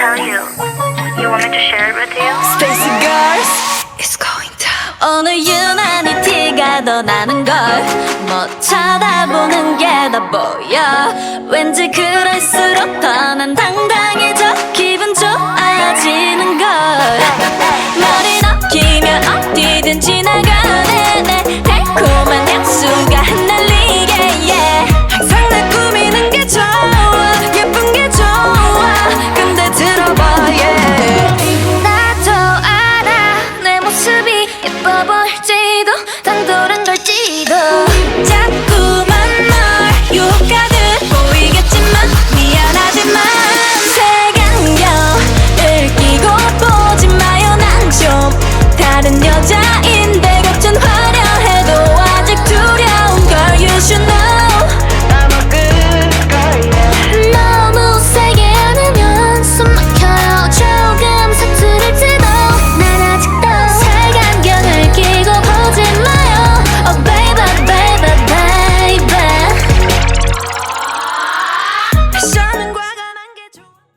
tell you. You want me to share it with you? Spacey girls, it's going down. 오늘 유난히 티가 더 나는 걸못 쳐다보는 게 더 보여. 왠지 그럴 수 도 당돌한